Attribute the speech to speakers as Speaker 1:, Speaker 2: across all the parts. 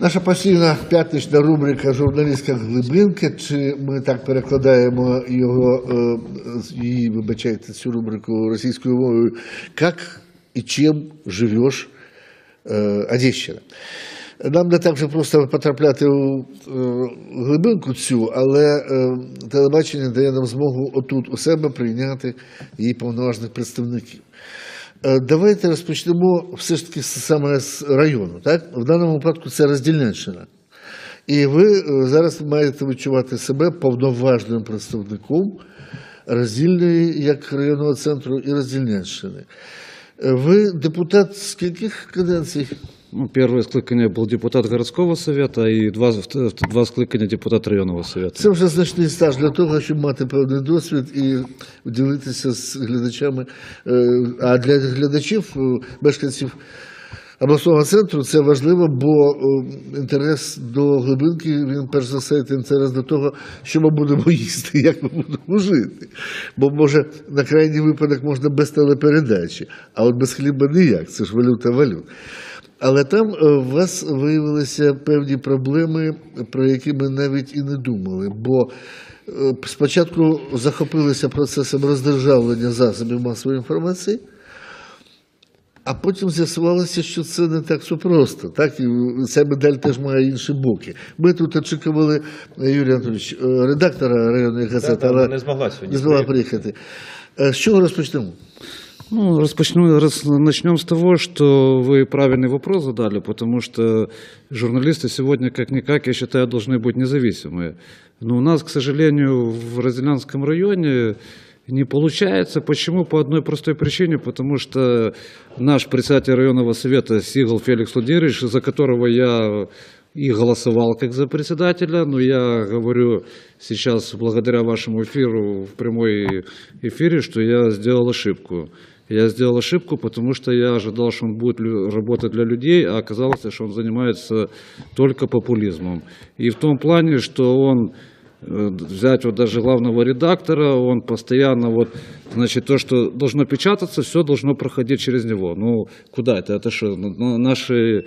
Speaker 1: Наша постійна п'ятнична рубрика Журналістська глибинка. Чи ми так перекладаємо його, е, її, вибачайте, цю рубрику російською мовою, як і чим живеш е, Одещина. Нам не так вже просто потрапляти у е, глибинку цю, але телебачення дає нам змогу отут у себе прийняти її повноважних представників. Е, Давайте розпочнемо все ж таки саме з району. Так? В даному випадку це Роздільненщина. І ви е, зараз маєте відчувати себе повноважним представником роздільної як районного центру і Роздільнянщини. Е, Ви депутат скільких каденцій?
Speaker 2: Ну, первое скликання був депутат городського совета і два, два скликання депутат районного совета.
Speaker 1: Це вже значний стаж для того, щоб мати певний досвід і ділитися з глядачами. Е, А для глядачів, е, мешканців обласного центру, це важливо, бо е, інтерес до глибинки, він перш за все інтерес до того, що ми будемо їсти, як ми будемо жити. Бо може на крайній випадок можна без телепередачі, а от без хліба ніяк, це ж валюта валют. Але там е, у вас виявилися певні проблеми, про які ми навіть і не думали. Бо е, спочатку захопилися процесом роздержавлення засобів масової інформації, а потім з'ясувалося, що це не так все просто. Так? І ця медаль теж має інші боки. Ми тут очікували, е, Юрій Анатолійович, е, редактора районної газети, але
Speaker 3: не змогла сьогодні
Speaker 1: не змогла
Speaker 3: приїхати.
Speaker 1: З чого розпочнемо?
Speaker 2: Ну, распочну, раз, начнем с того, что вы правильный вопрос задали, потому что журналисты сегодня, как-никак, я считаю, должны быть независимые. Но у нас, к сожалению, в Разделянском районе не получается. Почему? По одной простой причине, потому что наш председатель районного совета Сигал Феликс Владимирович, за которого я и голосовал как за председателя, но я говорю сейчас благодаря вашему эфиру в прямой эфире, что я сделал ошибку. Я сделал ошибку, потому что я ожидал, что он будет лю- работать для людей, а оказалось, что он занимается только популизмом. И в том плане, что он э, взять вот даже главного редактора, он постоянно вот, значит, то, что должно печататься, все должно проходить через него. Ну, куда это? Это что, ну, ну, наши э,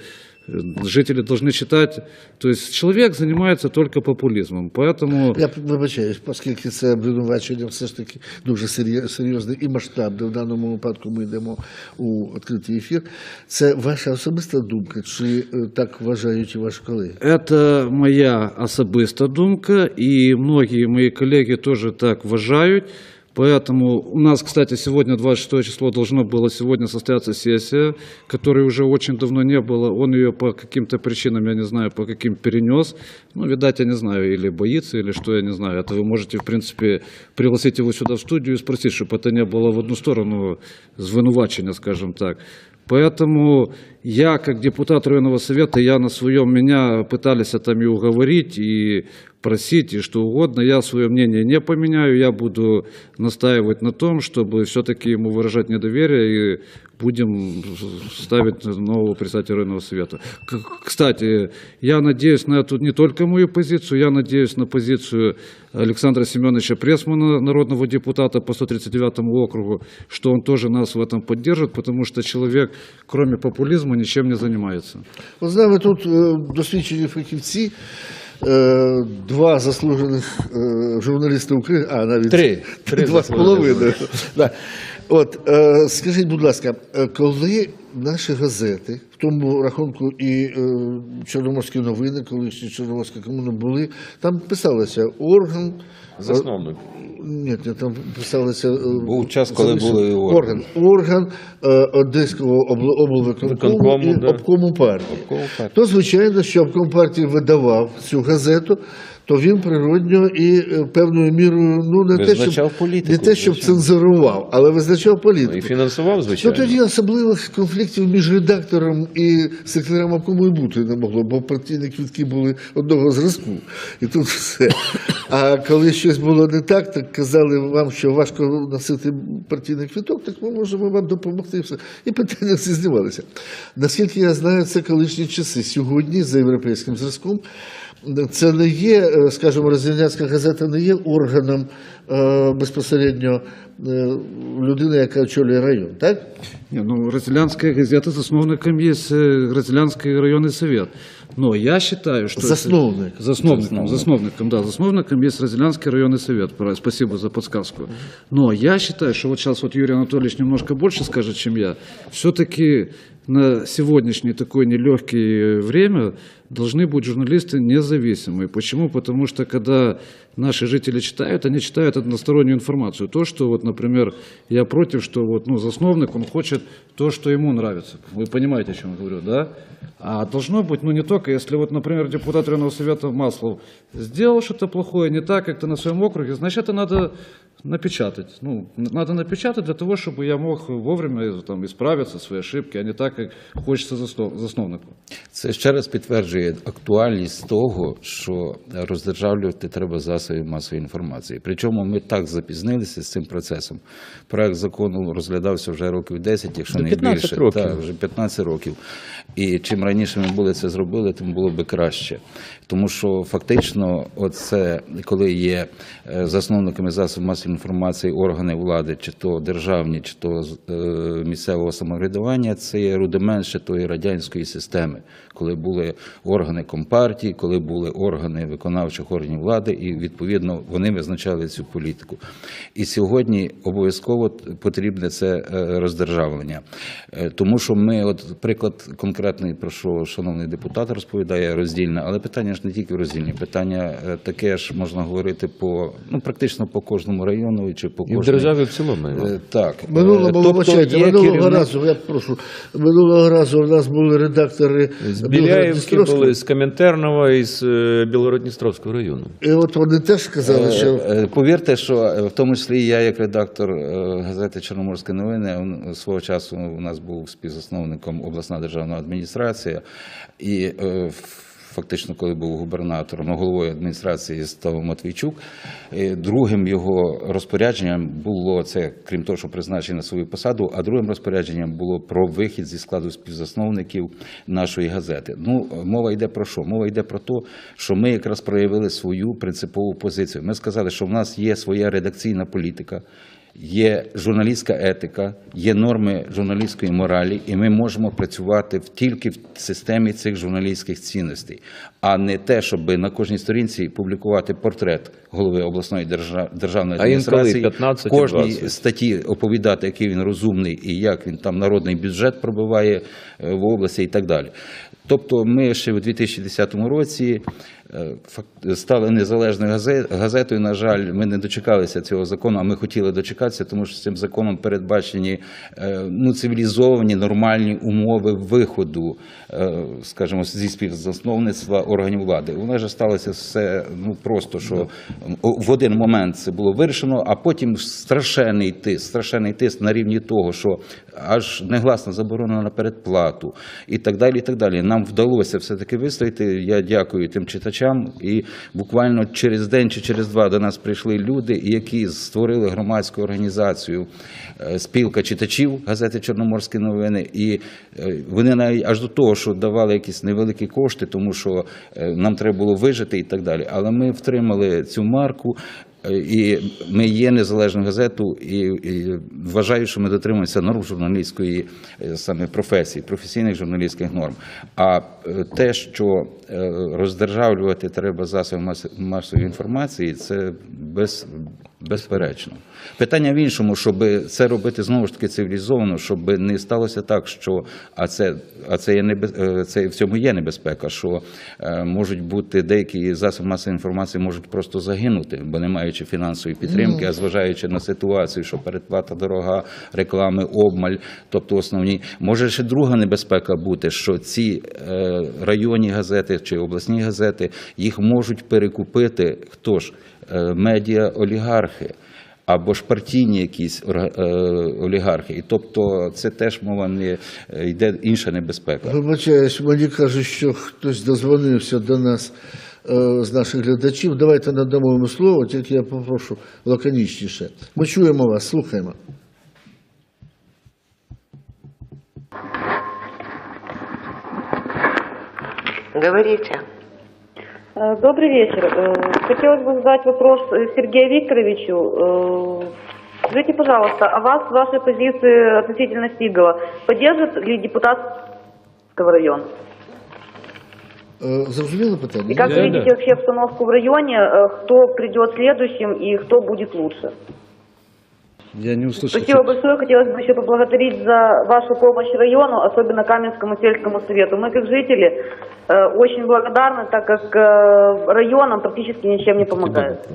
Speaker 2: жители должны читать. То есть человек занимается только популизмом. Поэтому
Speaker 1: Я вибачаюсь, оскільки це обвинувачення все ж таки дуже серйо- серйозне і масштабне. В даному випадку ми йдемо у відкритий ефір. Це ваша особиста думка, чи е, так вважають і ваші колеги?
Speaker 2: Это моя особиста думка, и многие мои коллеги тоже так вважають. Поэтому у нас, кстати, сегодня 26 число должно было сегодня состояться сессия, которой уже очень давно не было. Он ее по каким-то причинам, я не знаю, по каким перенес. Ну, видать, я не знаю, или боится, или что, я не знаю. Это вы можете, в принципе, пригласить его сюда в студию и спросить, чтобы это не было в одну сторону звинувачення, скажем так. Поэтому я, как депутат районного совета, я на своем, меня пытались там и уговорить, и просить, и что угодно. Я свое мнение не поменяю, я буду настаивать на том, чтобы все-таки ему выражать недоверие, и будем ставить нового председателя районного совета. К- Кстати, я надеюсь на эту не только мою позицию, я надеюсь на позицию Александра Семеновича Пресмана, народного депутата по 139 округу, что он тоже нас в этом поддержит, потому что человек, кроме популизма, ничем не занимается.
Speaker 1: От з нами тут е, досвідчені фахівці, е, два заслужених е, журналісти України, а навіть
Speaker 3: Три. Три
Speaker 1: два з половиною. Да. От, е, скажіть, будь ласка, е, коли наші газети, в тому рахунку і е, Чорноморські новини, колишні Чорноморська комуна були, там писалося орган.
Speaker 3: Засновник.
Speaker 1: Ні, там писалося е,
Speaker 3: Був час, коли були орган.
Speaker 1: орган е, Одеського обл- облвиконкому і
Speaker 3: да.
Speaker 1: обкому партії.
Speaker 3: Обкому партії.
Speaker 1: То, звичайно, що обком партії видавав цю газету, то він природньо і е, певною мірою ну не те, щоб,
Speaker 3: політику,
Speaker 1: не те, щоб цензурував, але визначав політику.
Speaker 3: І фінансував,
Speaker 1: Ну
Speaker 3: звичайно.
Speaker 1: тоді особливих конфліктів між редактором і секретарем обкому і бути не могло, бо партійні квітки були одного зразку. І тут все. А коли щось було не так, так казали вам, що важко носити партійний квіток, так ми можемо вам допомогти. І все. І питання всі знімалися. Наскільки я знаю, це колишні часи. Сьогодні за європейським зразком це не є, е, скажімо, Роздільнянська газета не є органом е, безпосередньо е, людини, яка очолює район, так?
Speaker 2: Не, ну, Разделянская газета засновником есть э, Разделянский районный совет. Но я считаю, что...
Speaker 1: Засновник.
Speaker 2: Засновником, засновником, да, засновником есть Разделянский районный совет. Пора- Спасибо за подсказку. Но я считаю, что вот сейчас вот Юрий Анатольевич немножко больше скажет, чем я. Все-таки на сегодняшнее такое нелегкое время должны быть журналисты независимые. Почему? Потому что когда наши жители читают, они читают одностороннюю информацию. То, что вот, например, я против, что вот, ну, засновник, он хочет то, что ему нравится. Вы понимаете, о чем я говорю, да? А должно быть, ну, не только, если вот, например, депутат районного совета Маслов сделал что-то плохое, не так, как-то на своем округе, значит, это надо напечатать. Ну, надо напечатать для того, чтобы я мог вовремя там, исправиться, свои ошибки, а не так, как хочется засновнику.
Speaker 3: Це ще раз підтверджує актуальність того, що роздержавлювати треба засоби масової інформації. Причому ми так запізнилися з цим процесом. Проект закону розглядався вже років 10, якщо не більше.
Speaker 4: років.
Speaker 3: Так, вже 15 років. І чим раніше ми були це зробили, тим було би краще. Тому що фактично, оце коли є е, засновниками засобів масової інформації органи влади, чи то державні, чи то е, місцевого самоврядування, це є рудимент ще тої радянської системи, коли були органи компартії, коли були органи виконавчих органів влади, і відповідно вони визначали цю політику. І сьогодні обов'язково потрібне це е, роздержавлення, Е, тому що ми, от приклад конкретний, про що шановний депутат розповідає, роздільне, але питання ж не тільки роздільні, питання таке ж можна говорити по ну практично по кожному району чи по
Speaker 4: І в державі в цілому.
Speaker 3: Е, Так
Speaker 1: Минулого,
Speaker 3: Е,
Speaker 1: тобто, вибачайте, минулого
Speaker 3: керівник-
Speaker 1: разу, я прошу, минулого разу у нас були редактори
Speaker 4: З
Speaker 1: Білгород-Дністровського.
Speaker 4: були, з Комінтерного і з е, Білгород-Дністровського району.
Speaker 1: І от вони теж казали, що
Speaker 3: Е, е, Повірте, що е, в тому числі я, як редактор е, газети Чорноморські новини, свого часу у нас був співзасновником обласна державна адміністрація, і е, ф- фактично, коли був губернатором, ну, головою адміністрації став Матвійчук. е, Другим його розпорядженням було це, крім того, що призначення на свою посаду, а другим розпорядженням було про вихід зі складу співзасновників нашої газети. Ну, мова йде про що? Мова йде про те, що ми якраз проявили свою принципову позицію. Ми сказали, що в нас є своя редакційна політика. Є журналістська етика, є норми журналістської моралі, і ми можемо працювати тільки в системі цих журналістських цінностей, а не те, щоб на кожній сторінці публікувати портрет голови обласної держа- державної
Speaker 4: А
Speaker 3: адміністрації,
Speaker 4: 15
Speaker 3: в кожній
Speaker 4: 20.
Speaker 3: статті оповідати, який він розумний і як він там народний бюджет пробиває е, в області і так далі. Тобто ми ще в 2010 році е, стали незалежною газетою. На жаль, ми не дочекалися цього закону, а ми хотіли дочекатися, тому що цим законом передбачені е, ну, цивілізовані нормальні умови виходу, е, скажімо, зі співзасновництва органів влади. У нас же сталося все ну просто, що в один момент це було вирішено, а потім страшенний тиск, страшенний тиск на рівні того, що аж негласно заборонено на передплату і так далі. І так далі. Нам вдалося все-таки вистояти. Я дякую тим читачам. І буквально через день чи через два до нас прийшли люди, які створили громадську організацію е, спілка читачів газети Чорноморські новини. І е, вони навіть аж до того, що давали якісь невеликі кошти, тому що е, нам треба було вижити і так далі. Але ми втримали цю марку. Е, І ми є незалежною газетою, і, і вважаю, що ми дотримуємося норм журналістської е, саме професії, професійних журналістських норм. А е, те, що роздержавлювати треба засоби масової інформації, це без, безперечно. Питання в іншому, щоб це робити знову ж таки цивілізовано, щоб не сталося так, що а це, а це є небез, е, це в цьому є небезпека, що е, можуть бути деякі засоби масової інформації можуть просто загинути, бо не маючи фінансової підтримки, а зважаючи на ситуацію, що передплата дорога, реклами, обмаль, тобто основні, може ще друга небезпека бути, що ці е, районні газети чи обласні газети їх можуть перекупити. Хто ж медіа олігархи або ж партійні якісь е, олігархи. І тобто це теж мова не е, йде інша небезпека.
Speaker 1: Вибачаюсь, мені кажуть, що хтось дозвонився до нас е, з наших глядачів. Давайте надамо йому слово, тільки я попрошу лаконічніше. Ми чуємо вас, слухаємо.
Speaker 5: Говорите. Э, Добрый вечер. Э, Хотелось бы задать вопрос э, Сергею Викторовичу. Скажите, пожалуйста, а вас, ваши позиции относительно Сигала, поддержит ли депутат Сигальского района?
Speaker 1: Зрозуміло питання?
Speaker 5: И как
Speaker 2: Да,
Speaker 5: видите вообще обстановку в районе, кто придет следующим и кто будет лучше?
Speaker 2: Я не услышал.
Speaker 5: Спасибо большое. Хотелось бы еще поблагодарить за вашу помощь району, особенно Каменскому сельскому совету. Мы, как жители, э, очень благодарны, так как э, район нам практически ничем не помогает.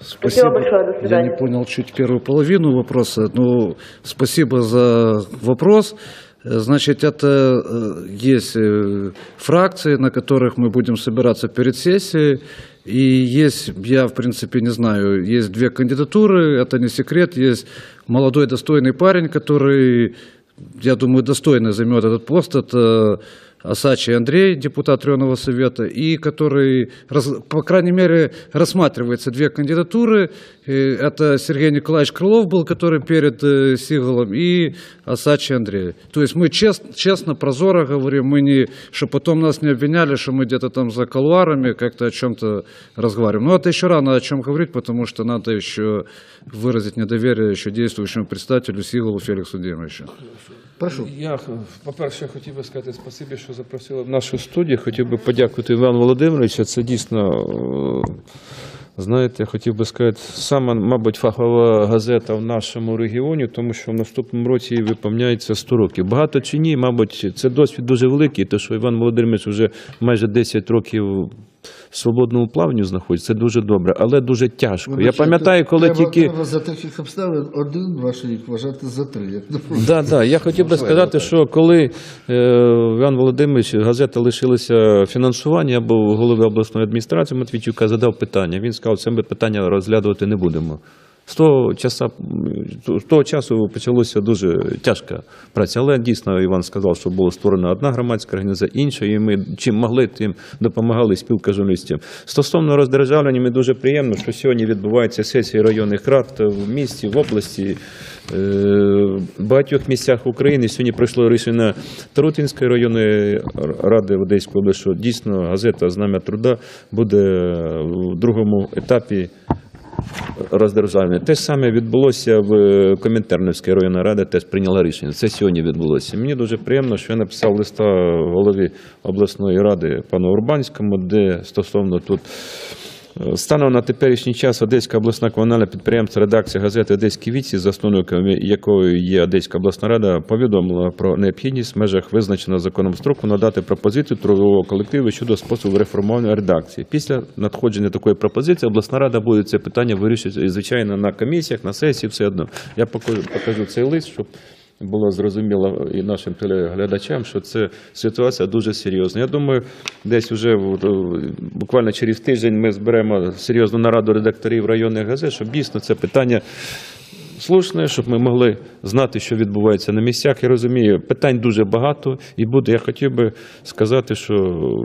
Speaker 5: Спасибо большое, до
Speaker 2: Я
Speaker 5: свидания.
Speaker 2: не понял чуть первую половину вопроса. Ну, спасибо за вопрос. Э, Значит, это э, есть э, фракции, на которых мы будем собираться перед сессией. И есть, я в принципе не знаю, есть две кандидатуры, это не секрет. Есть молодой достойный парень, который, я думаю, достойно займет этот пост. Это Асачи Андрей, депутат районного совета, и который, по крайней мере, рассматривается две кандидатуры. Э, Это Сергей Николаевич Крылов был, который перед э, Сигалом, и Асачи Андрей. То есть мы чест- честно, прозоро говорим, мы не, чтобы потом нас не обвиняли, что мы где-то там за колуарами как-то о чем-то разговариваем. Но это еще рано о чем говорить, потому что надо еще выразить недоверие еще действующему председателю Сигалу Феликсу Демовичу.
Speaker 1: Прошу.
Speaker 4: Я, по-перше, хотів би сказати спасибі, що запросили в нашу студію. Хотів би подякувати Івану Володимировичу. Це дійсно, е, знаєте, хотів би сказати, сама, мабуть, фахова газета в нашому регіоні, тому що в наступному році їй виповняється 100 років. Багато чи ні, мабуть, це досвід дуже великий, тому що Іван Володимирович вже майже 10 років в свободному плаванні знаходяться, Це дуже добре, але дуже тяжко. Я пам'ятаю, коли
Speaker 1: треба,
Speaker 4: тільки.
Speaker 1: Треба за таких обставин один ваш рік вважати за три.
Speaker 4: Да, да. Я хотів би сказати, що коли е, Іван Володимирович газета лишилася фінансування, я був голови обласної адміністрації Матвійчука, задав питання. Він сказав, це ми питання розглядувати не будемо. З того, часа, з того часу почалася дуже тяжка праця. Але дійсно Іван сказав, що була створена одна громадська організація, інша, і ми чим могли, тим допомагали спілка журналістів. Стосовно роздержавлення, мені дуже приємно, що сьогодні відбуваються сесії районних рад в місті, в області. Е, В багатьох місцях України сьогодні пройшло рішення Тарутинської районної ради в Одеській області, що дійсно газета Знам'я труда буде в другому етапі роздержавлення. Те саме відбулося в Комінтерновській районній раді, теж прийняла рішення. Це сьогодні відбулося. Мені дуже приємно, що я написав листа голові обласної ради пану Урбанському, де стосовно тут. Станом на теперішній час Одеська обласна комунальне підприємство редакція газети Одеські віці, засновником якої є Одеська обласна рада, повідомила про необхідність в межах визначеного законом строку надати пропозицію трудового колективу щодо способу реформування редакції. Після надходження такої пропозиції обласна рада буде це питання вирішувати, звичайно, на комісіях, на сесії, все одно. Я покажу цей лист, щоб було зрозуміло і нашим телеглядачам, що це ситуація дуже серйозна. Я думаю, десь вже буквально через тиждень ми зберемо серйозну нараду редакторів районних газет, щоб дійсно це питання. Слушне, щоб ми могли знати, що відбувається на місцях. Я розумію, питань дуже багато і буде. Я хотів би сказати, що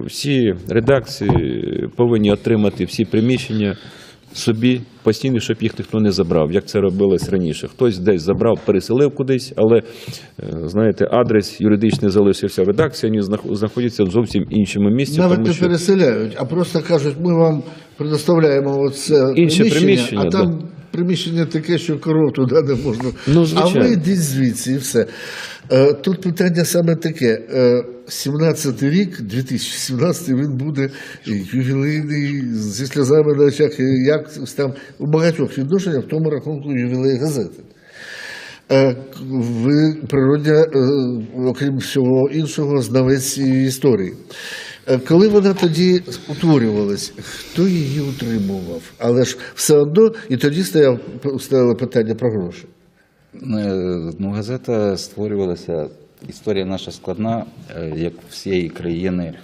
Speaker 4: всі редакції повинні отримати всі приміщення собі постійно, щоб їх ніхто не забрав, як це робилось раніше. Хтось десь забрав, переселив кудись, але е, знаєте, адрес юридичний залишився в редакції, вони знаходяться в зовсім іншому місці.
Speaker 1: Навіть
Speaker 4: тому
Speaker 1: не
Speaker 4: що...
Speaker 1: переселяють, а просто кажуть, ми вам предоставляємо оце
Speaker 4: Інше приміщення,
Speaker 1: а там приміщення таке, що коров туди не можна.
Speaker 4: Ну,
Speaker 1: а ви йдіть звідси і все. Е, Тут питання саме таке. Е, 17-й рік, 2017 він буде ювілейний зі сльозами на очах, як там у багатьох відношеннях, в тому рахунку ювілей газети. Е, природня, е, окрім всього іншого, знавець історії. Е, Коли вона тоді утворювалась, хто її утримував? Але ж все одно і тоді стояв, стояло питання про гроші.
Speaker 3: Ну, газета створювалася. Історія наша складна, як всієї країни.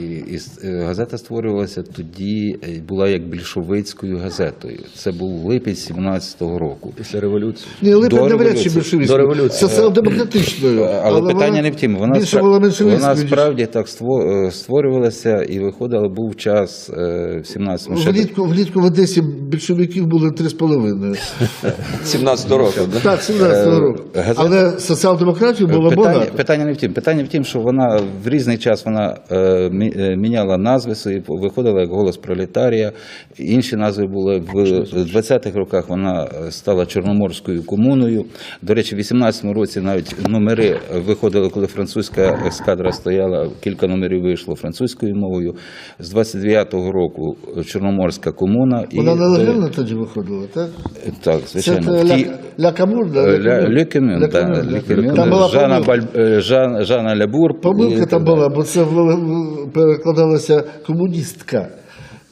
Speaker 3: І, і е, газета створювалася тоді, е, була як більшовицькою газетою. Це був липень 17-го року.
Speaker 4: Після революції.
Speaker 1: Ні, Липин
Speaker 3: До революції.
Speaker 1: більшовицькою,
Speaker 4: До революції.
Speaker 1: соціал-демократичною.
Speaker 3: Е, Але, питання не в тім. Вона,
Speaker 1: більше була
Speaker 3: вона справді так ство- створювалася і виходила, був час в 17-му. ще
Speaker 1: Влітку, влітку в Одесі більшовиків було 3,5.
Speaker 4: 17 років, да?
Speaker 1: Так, 17-го року.
Speaker 3: газета-
Speaker 1: Але соціал-демократію було
Speaker 3: Питання, питання не в тім. Питання в тім, що вона в різний час вона міняла назви свої, виходила як голос пролетарія. Інші назви були в 20-х роках. Вона е, стала Чорноморською комуною. До речі, в 18-му році навіть номери виходили, коли французька ескадра стояла. Кілька номерів вийшло французькою мовою. З 29-го року Чорноморська комуна і
Speaker 1: Вона
Speaker 3: е,
Speaker 1: нелегально тоді виходила, так?
Speaker 3: так, звичайно.
Speaker 1: е,
Speaker 3: ті-
Speaker 1: Ля, Ля.
Speaker 3: Ля- е, Жан, Жана Лябур.
Speaker 1: Помилка там була, бо це в- комуністка.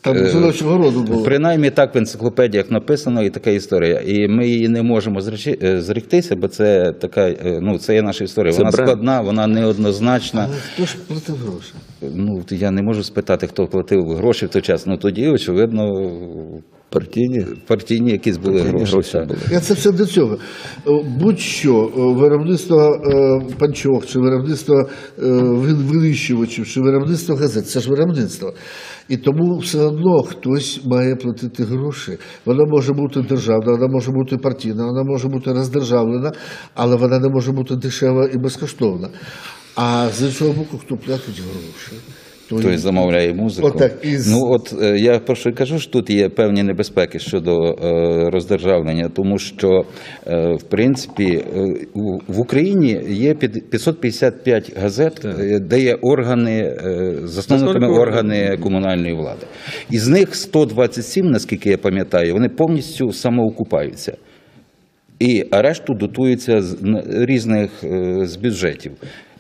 Speaker 1: Там
Speaker 3: Е,
Speaker 1: жіночого роду було.
Speaker 3: Принаймні так в енциклопедіях написано, і така історія. І ми її не можемо е, зректися, бо це така, е, ну це є наша історія.
Speaker 4: Це
Speaker 3: вона
Speaker 4: бренд.
Speaker 3: складна, вона неоднозначна.
Speaker 1: Але хто ж платив гроші?
Speaker 3: Ну я не можу спитати, хто платив гроші в той час. Ну тоді, очевидно,
Speaker 4: Партійні.
Speaker 3: партійні якісь були
Speaker 4: Партійні
Speaker 3: гроші.
Speaker 4: гроші були.
Speaker 1: Я це все до цього. Е, Будь-що е, виробництво е, панчох, чи виробництво винищувачів, чи виробництво газет, це ж виробництво. І тому все одно хтось має платити гроші. Вона може бути державна, вона може бути партійна, вона може бути роздержавлена, але вона не може бути дешева і безкоштовна. А з іншого боку, хто платить гроші? Той-
Speaker 3: Той замовляє музику.
Speaker 1: Отак, із-
Speaker 3: Ну от е, я про що кажу, що тут є певні небезпеки щодо е, роздержавлення, тому що е, в принципі е, в Україні є під- 555 газет, е, де є органи, е, засновниками органи комунальної влади. Із них 127, наскільки я пам'ятаю, вони повністю самоокупаються. І а решту дотуються з різних е, з бюджетів.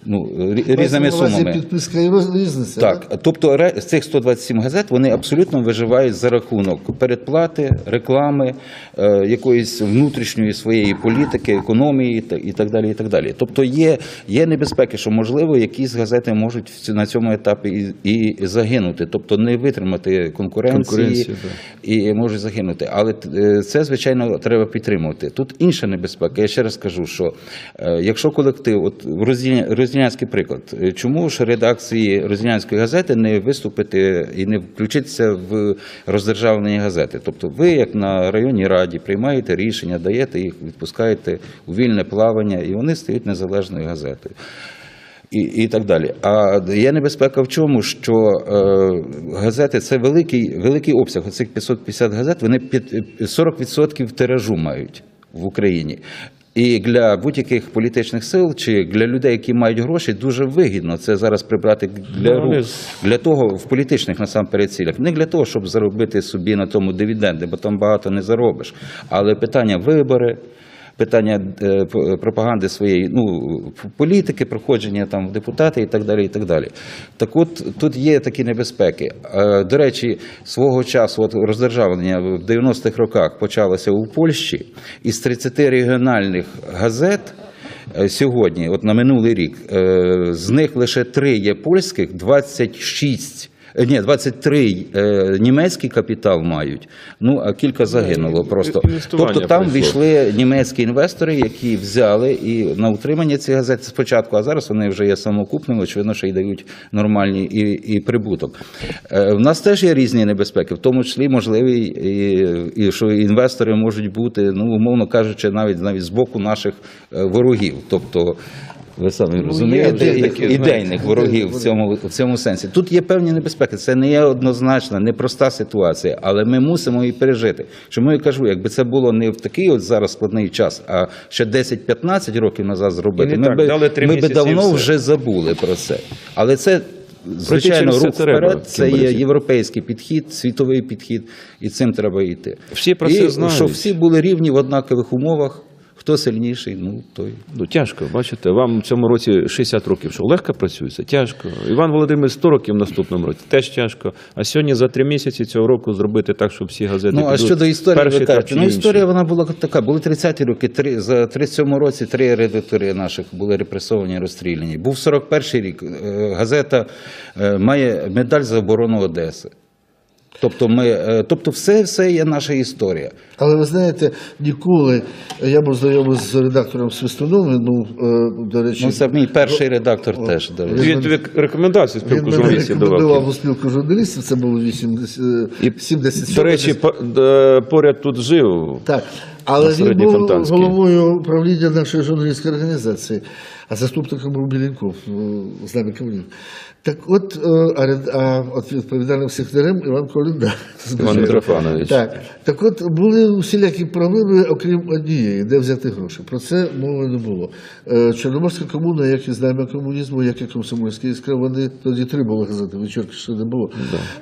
Speaker 3: Ну, різними сумами.
Speaker 1: Підписка і різниця.
Speaker 3: Так, тобто ре- з цих 127 газет вони абсолютно виживають за рахунок передплати, реклами, е, якоїсь внутрішньої своєї політики, економії та- і так далі. І так далі. Тобто є, є небезпеки, що можливо якісь газети можуть на цьому етапі і, і загинути, тобто не витримати конкуренції, і можуть загинути. Але е, це звичайно треба підтримувати. Тут інша небезпека. Я ще раз кажу, що е, якщо колектив, от Розділя- Розділянський приклад, е, чому ж редакції Розділянської газети не виступити і не включитися в роздержавлені газети? Тобто, ви, як на районній раді, приймаєте рішення, даєте їх, відпускаєте у вільне плавання, і вони стають незалежною газетою і, і так далі. А є небезпека в чому, що е, газети це великий, великий обсяг. Оцих 550 газет, вони під 40% тиражу мають в Україні. І для будь-яких політичних сил чи для людей, які мають гроші, дуже вигідно це зараз прибрати для
Speaker 4: Ну,
Speaker 3: рук. Для того в політичних насамперед цілях. Не для того, щоб заробити собі на тому дивіденди, бо там багато не заробиш. Але питання вибори. Питання е, пропаганди своєї, ну політики, проходження там в депутати і так далі. І так далі. Так от тут є такі небезпеки. Е, До речі, свого часу от роздержавлення в 90-х роках почалося у Польщі, із 30 регіональних газет. е, Сьогодні, от на минулий рік, е, з них лише три є польських, 26 Е, Ні, 23 е, німецький капітал мають, ну а кілька загинуло просто. Тобто там війшли німецькі інвестори, які взяли і на утримання цих газет спочатку, а зараз вони вже є самокупними, очевидно, що й дають нормальний і, і прибуток. Е, в нас теж є різні небезпеки, в тому числі можливі, і, і що інвестори можуть бути, ну умовно кажучи, навіть навіть з боку наших е, ворогів. Тобто ви самі розумієте,
Speaker 4: є вже такі,
Speaker 3: ідейних ворогів в цьому, в цьому сенсі. Тут є певні небезпеки. Це не є однозначна, непроста ситуація, але ми мусимо її пережити. Чому я кажу, якби це було не в такий от зараз складний час, а ще 10-15 років назад зробити, ми
Speaker 4: так,
Speaker 3: би,
Speaker 4: дали
Speaker 3: ми би давно вже забули про це. Але це. Звичайно, рух
Speaker 4: треба,
Speaker 3: це є європейський підхід, світовий підхід, і цим треба йти.
Speaker 4: Всі про це знають.
Speaker 3: щоб всі були рівні в однакових умовах. Хто сильніший, ну той.
Speaker 4: Ну, тяжко, бачите, вам в цьому році 60 років, що легко працюється? Тяжко. Іван Володимирович 100 років в наступному році теж тяжко. А сьогодні за три місяці цього року зробити так, щоб всі газети
Speaker 3: Ну, а щодо історії,
Speaker 4: перший
Speaker 3: ви кажете, ну історія вона була така. Були 30-ті роки, три, за 37 році три редактори наших були репресовані, розстріляні. Був 41-й рік. е, Газета е, має медаль за оборону Одеси. Тобто, ми, е, тобто все, все є наша історія.
Speaker 1: Але ви знаєте, ніколи я був знайомий з редактором Свистуном, він був, е, до речі,
Speaker 3: Ну, це мій перший редактор теж. до речі.
Speaker 4: Він
Speaker 1: він
Speaker 4: спілку
Speaker 1: мене
Speaker 4: журналістів
Speaker 1: рекомендував
Speaker 4: давав.
Speaker 1: у спілку журналістів, це було 80,
Speaker 4: І,
Speaker 1: 77
Speaker 4: До речі, е, поряд тут жив.
Speaker 1: Так, Але він був головою управління нашої журналістської організації, а заступником був Білінков е, з нами комунізм. Так от, е, а, відповідальним секретарем Іван Колінда.
Speaker 4: Іван Митрофанович.
Speaker 1: Так. так от були усілякі проблеми, окрім однієї, де взяти гроші. Про це мови не було. Е, Чорноморська комуна, як і знам'я комунізму, як і комсомольська іскра, вони тоді три були газети, вечірки ще не було.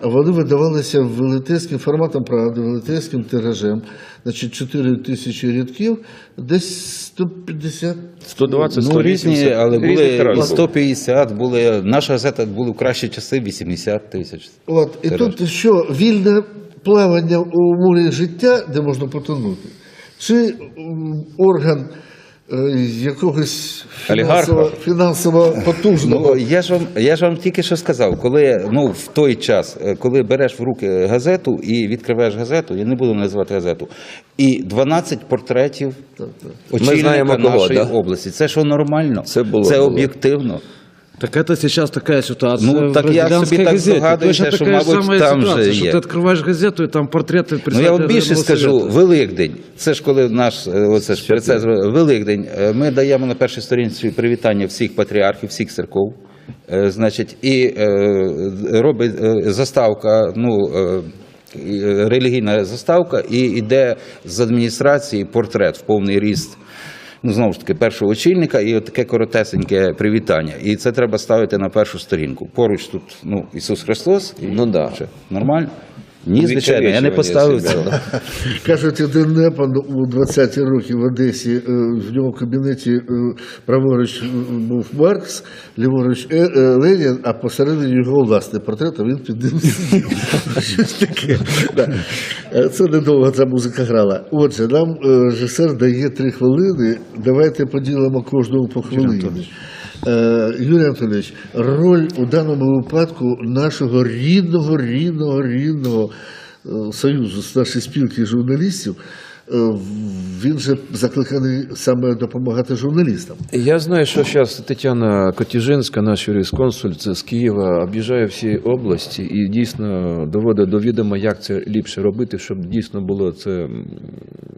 Speaker 1: А вони видавалися велетенським форматом правди, велетенським тиражем. Значить, 4 тисячі рядків, десь 150
Speaker 4: 120,
Speaker 3: Ну,
Speaker 4: 180,
Speaker 3: різні, але були і 150, були, наша газета були в кращі часи 80 тисяч.
Speaker 1: От, і
Speaker 3: Тираж.
Speaker 1: тут що, вільне плавання у морі життя, де можна потонути, чи орган якогось фінансово, фінансово потужного.
Speaker 3: Ну, я ж вам я ж вам тільки що сказав, коли ну в той час, е, коли береш в руки газету і відкриваєш газету, я не буду називати газету, і 12 портретів очільника
Speaker 4: знаємо кого,
Speaker 3: нашої
Speaker 4: да?
Speaker 3: області. Це що нормально?
Speaker 4: Це було,
Speaker 3: це
Speaker 4: було.
Speaker 3: об'єктивно.
Speaker 2: Так это сейчас такая ситуация
Speaker 3: Ну,
Speaker 2: в
Speaker 3: так я
Speaker 2: Радянской
Speaker 3: собі так
Speaker 2: газете.
Speaker 3: здогадуюся,
Speaker 2: Точно
Speaker 3: що,
Speaker 2: такая
Speaker 3: мабуть,
Speaker 2: самая
Speaker 3: там же
Speaker 2: ситуация, что
Speaker 3: є.
Speaker 2: ты открываешь газету, и там портреты
Speaker 3: Ну я вам
Speaker 2: председателя
Speaker 3: більше
Speaker 2: районного
Speaker 3: скажу,
Speaker 2: совета.
Speaker 3: Великдень. Це ж коли наш е, оце ж процес Великдень. Е, Ми даємо на першій сторінці привітання всіх патріархів, всіх церков. Е, Значить, і е, робить е, заставка, ну. е, і, е, Релігійна заставка, і йде з адміністрації портрет в повний ріст. Ну, знову ж таки, першого очільника і от таке коротесеньке привітання. І це треба ставити на першу сторінку. Поруч тут ну, Ісус Христос. І
Speaker 4: Ну да.
Speaker 3: Ще. Нормально? Ні, звичайно, я не поставив цього.
Speaker 1: Кажуть, один Непан у 20-ті роки в Одесі, е, в нього в кабінеті е, праворуч е, був Маркс, ліворуч Ленін, а посередині його власний портрет, а він під ним. Щось таке. Це недовго ця музика грала. Отже, нам режисер дає три хвилини. Давайте поділимо кожному по хвилині. Е, Юрій Анатолійович, роль у даному випадку нашого рідного, рідного, рідного е, союзу з нашої спілки журналістів. е, Він же закликаний саме допомагати журналістам.
Speaker 4: Я знаю, що зараз Тетяна Котіжинська, наш юрисконсульт з Києва, об'їжджає всі області і дійсно доводить до відома, як це ліпше робити, щоб дійсно було це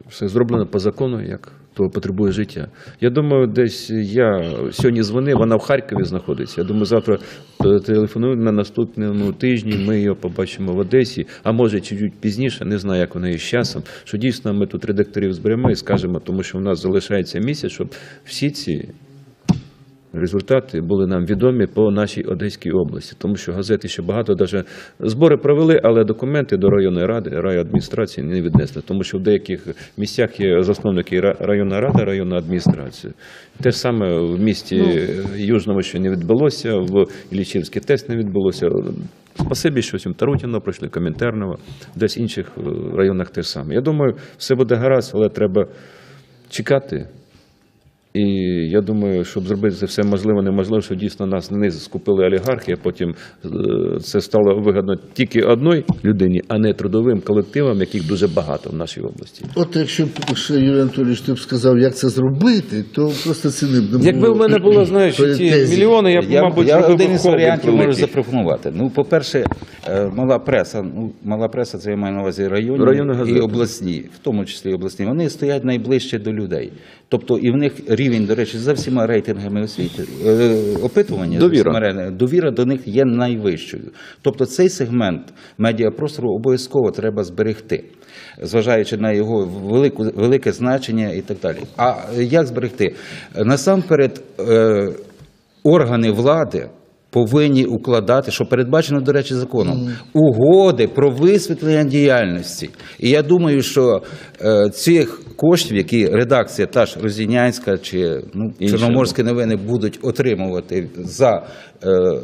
Speaker 4: все зроблено по закону, як того потребує життя. Я думаю, десь я сьогодні дзвонив, вона в Харкові знаходиться. Я думаю, завтра е, телефоную на наступному тижні. Ми її побачимо в Одесі, а може чуть пізніше, не знаю, як вона є з часом. Що дійсно ми тут редакторів зберемо і скажемо, тому що в нас залишається місяць, щоб всі ці результати були нам відомі по нашій Одеській області, тому що газети ще багато даже збори провели, але документи до районної ради, райадміністрації не віднесли, тому що в деяких місцях є засновники ра- районна рада, районна адміністрація. Те ж саме в місті Южному ще не відбулося, в Іллічівській теж не відбулося. Спасибі, що в Тарутіно пройшли, Комінтерново, десь інших е, районах те ж саме. Я думаю, все буде гаразд, але треба чекати. І я думаю, щоб зробити це все можливо, неможливо, що дійсно нас не скупили олігархи, а потім е, це стало вигідно тільки одній людині, а не трудовим колективам, яких дуже багато в нашій області.
Speaker 1: От якщо б Юрій Анатолійович ти б сказав, як це зробити, то просто цінив. не
Speaker 4: Якби в мене було, знаєш, ті мільйони, я б,
Speaker 3: Я,
Speaker 4: мабуть,
Speaker 3: я
Speaker 4: робив
Speaker 3: один із варіантів можу запропонувати. Ну, по-перше, е, мала преса. Ну, мала преса, це я маю на увазі районні
Speaker 4: Районні
Speaker 3: і обласні, в тому числі і обласні. Вони стоять найближче до людей. Тобто, і в них рівень, до речі, за всіма рейтингами освіти, е, опитування,
Speaker 4: Довіра.
Speaker 3: всіма довіра до них є найвищою. Тобто, цей сегмент медіапростору обов'язково треба зберегти. Зважаючи на його велику, велике значення і так далі. А як зберегти? Насамперед, е, органи влади повинні укладати, що передбачено, до речі, законом, угоди про висвітлення діяльності. І я думаю, що е, цих коштів, які редакція та ж Розінянська чи ну, Чорноморські новини будуть отримувати за е,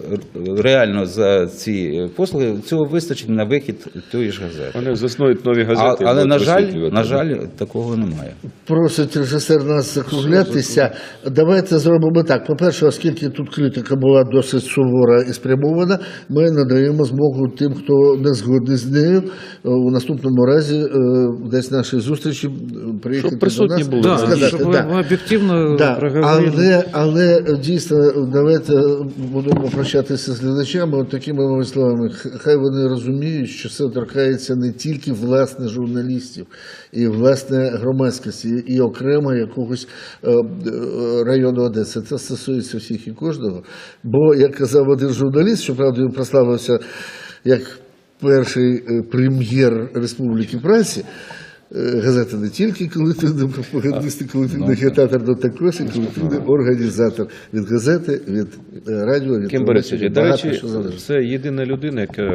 Speaker 3: реально за ці послуги, цього вистачить на вихід тої ж газети.
Speaker 4: Вони заснують нові
Speaker 3: А,
Speaker 4: газети.
Speaker 3: але, на жаль, на жаль, такого немає.
Speaker 1: Просить режисер нас закруглятися. Давайте зробимо так. По-перше, оскільки тут критика була досить сувора і спрямована, ми надаємо змогу тим, хто не згодний з нею, е, у наступному разі е, десь нашої зустрічі е, приїхати
Speaker 4: Щоб присутні
Speaker 1: до нас
Speaker 4: були,
Speaker 1: і
Speaker 2: Да,
Speaker 1: сказати,
Speaker 2: чтобы
Speaker 1: да.
Speaker 2: мы объективно
Speaker 1: Да,
Speaker 2: проговорили.
Speaker 1: але, але е, дійсно давайте будемо прощатися з глядачами от такими моїми словами. Х- Хай вони розуміють, що це торкається не тільки власне журналістів і власне громадськості, і окремо якогось е, е, району Одеси. Це стосується всіх і кожного. Бо, як казав один журналіст, що правда він прославився як перший е, прем'єр Республіки праці. Е, Газета не тільки колективний пропагандист колективний агітатор, але також і колективний організатор від газети, від е, радіо, від
Speaker 4: Ким Борисович, до речі, це єдина людина, яка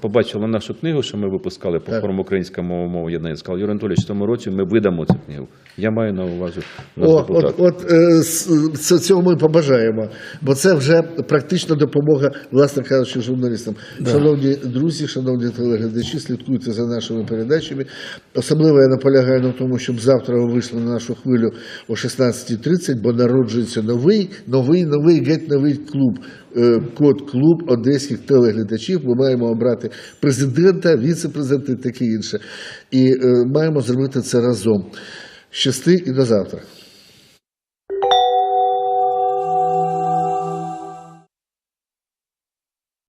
Speaker 4: побачила нашу книгу, що ми випускали по українська мова мова єднання. Сказав, Юрій Анатолійович, в цьому році ми видамо цю книгу. Я маю на увазі наш
Speaker 1: О,
Speaker 4: депутат.
Speaker 1: от, от е, цього ми побажаємо, бо це вже практична допомога, власне кажучи, журналістам. Шановні друзі, шановні телеглядачі, слідкуйте за нашими передачами. Особливо я наполягаю на тому, щоб завтра ви вийшли на нашу хвилю о 16.30, бо народжується новий, новий, новий, геть новий клуб. е, Код клуб одеських телеглядачів. Ми маємо обрати президента, віце-президента і таке інше. І е, маємо зробити це разом. Щасти і до завтра.